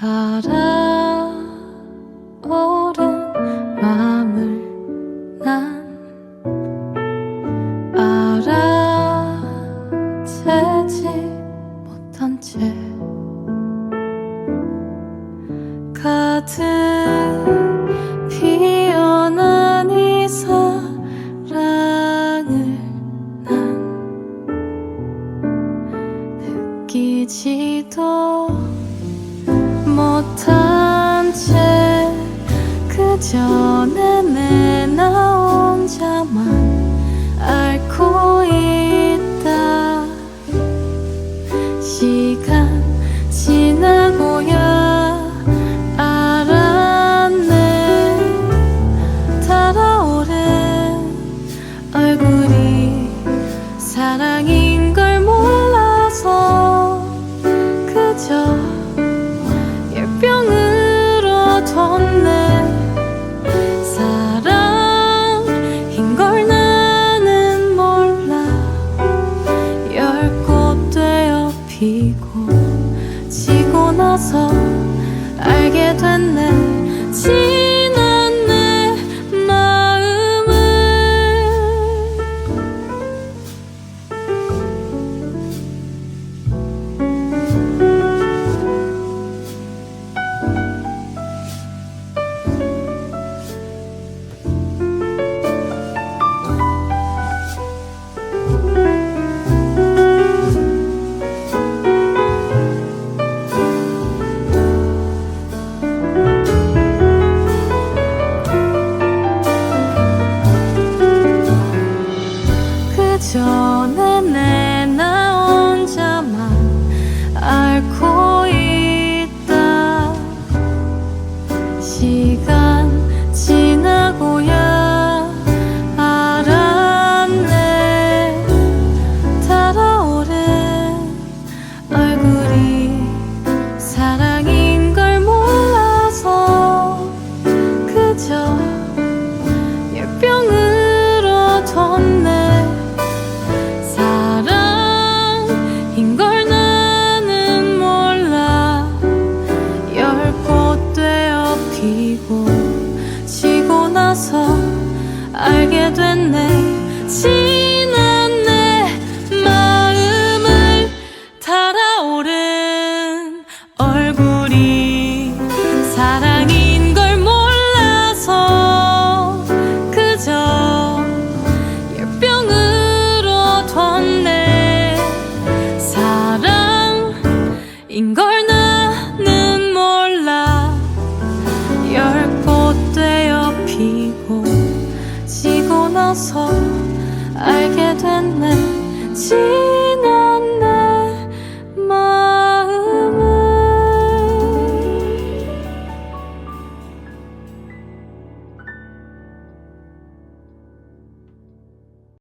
달아오른 마음을 난 알아채지 못한 채 같은 피어난 이 사랑을 난 느끼지도 못한 채그 전에. 지고 지고 나서 알게 됐네. 전에 내. 알게 됐네